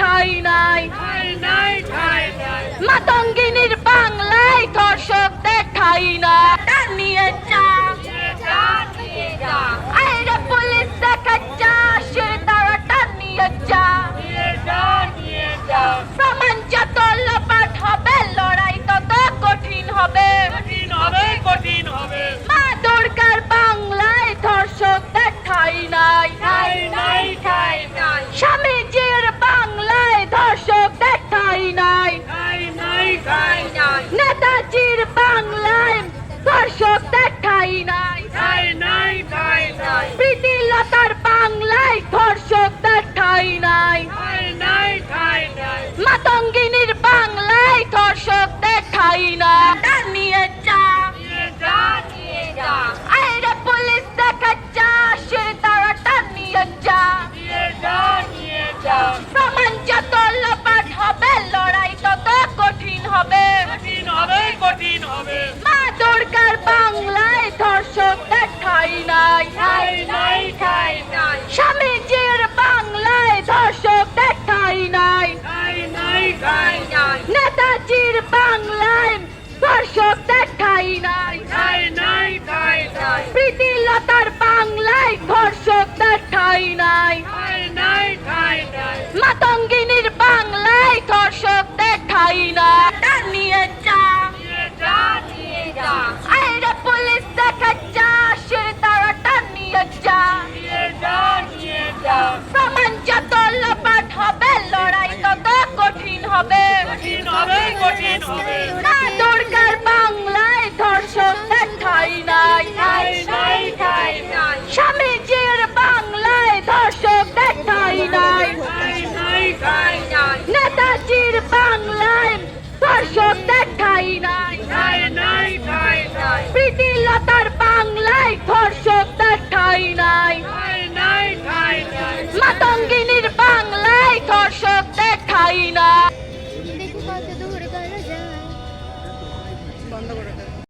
ঠাই নাই। মাতঙ্গিনীর বাংলায় ধর্ষকদের ঠাই না নিয়ে চা সত্যের ঠাই নাই। প্রীতিলতার বাংলায় ধর্ষ ঠাই নাই ঠাই নাই ঠাই নাই। প্রীতিলতার বাংলায় ধর্ষকদের ঠাই নাই। ঠাই নাই নাই মাতঙ্গিনীর বাংলায় ধর্ষকদের ঠাই নাই। নিয়ে যা। নিয়ে যা নিয়ে যা। পুলিশ দেখা যা সে তারাটা নিয়ে যা। নিয়ে যা নিয়ে যা। সামান যত লপাট হবে লড়াই তত কঠিন হবে। কঠিন হবে কঠিন হবে। চাষির বাংলায় দর্শক দেখাই। নাই নাই নাই নাই। প্রীতিলতার